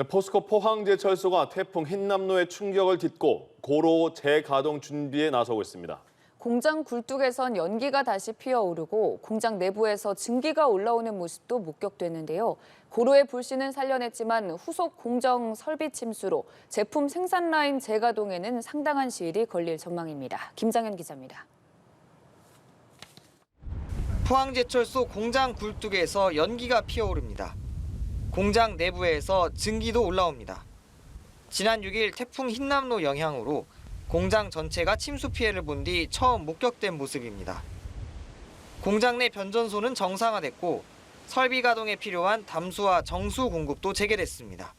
네, 포스코 포항제철소가 태풍 흰남노의 충격을 딛고 고로 재가동 준비에 나서고 있습니다. 공장 굴뚝에선 연기가 다시 피어오르고 공장 내부에서 증기가 올라오는 모습도 목격됐는데요. 고로의 불씨는 살려냈지만 후속 공정 설비 침수로 제품 생산 라인 재가동에는 상당한 시일이 걸릴 전망입니다. 김장현 기자입니다. 포항제철소 공장 굴뚝에서 연기가 피어오릅니다. 공장 내부에서 증기도 올라옵니다. 지난 6일 태풍 흰남노 영향으로 공장 전체가 침수 피해를 본 뒤 처음 목격된 모습입니다. 공장 내 변전소는 정상화됐고 설비 가동에 필요한 담수와 정수 공급도 재개됐습니다.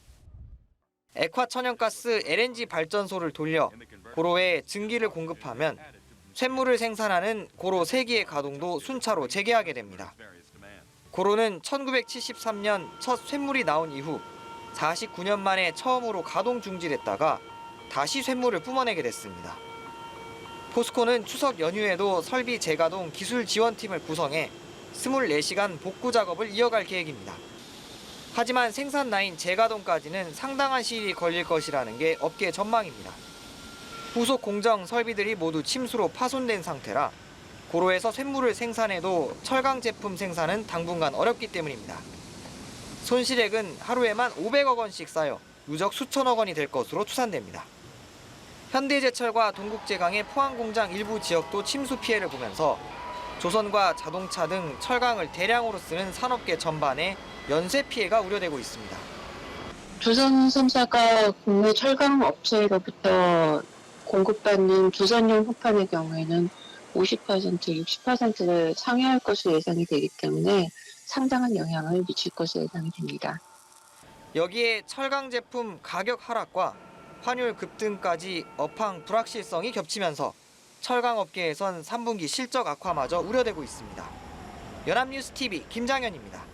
액화 천연가스 LNG 발전소를 돌려 고로에 증기를 공급하면 쇳물을 생산하는 고로 3기의 가동도 순차로 재개하게 됩니다. 고로는 1973년 첫 쇳물이 나온 이후 49년 만에 처음으로 가동 중지됐다가 다시 쇳물을 뿜어내게 됐습니다. 포스코는 추석 연휴에도 설비 재가동 기술 지원팀을 구성해 24시간 복구 작업을 이어갈 계획입니다. 하지만 생산 라인 재가동까지는 상당한 시일이 걸릴 것이라는 게 업계 전망입니다. 후속 공정 설비들이 모두 침수로 파손된 상태라 고로에서 쇳물을 생산해도 철강 제품 생산은 당분간 어렵기 때문입니다. 손실액은 하루에만 500억 원씩 쌓여 누적 수천억 원이 될 것으로 추산됩니다. 현대제철과 동국제강의 포항 공장 일부 지역도 침수 피해를 보면서 조선과 자동차 등 철강을 대량으로 쓰는 산업계 전반에 연쇄 피해가 우려되고 있습니다. 조선 3사가 국내 철강 업체로부터 공급받는 주선용 호판의 경우에는 50%, 60%를 상회할 것으로 예상이 되기 때문에 상당한 영향을 미칠 것으로 예상이 됩니다. 여기에 철강 제품 가격 하락과 환율 급등까지 업황 불확실성이 겹치면서 철강 업계에선 3분기 실적 악화마저 우려되고 있습니다. 연합뉴스 TV 김장현입니다.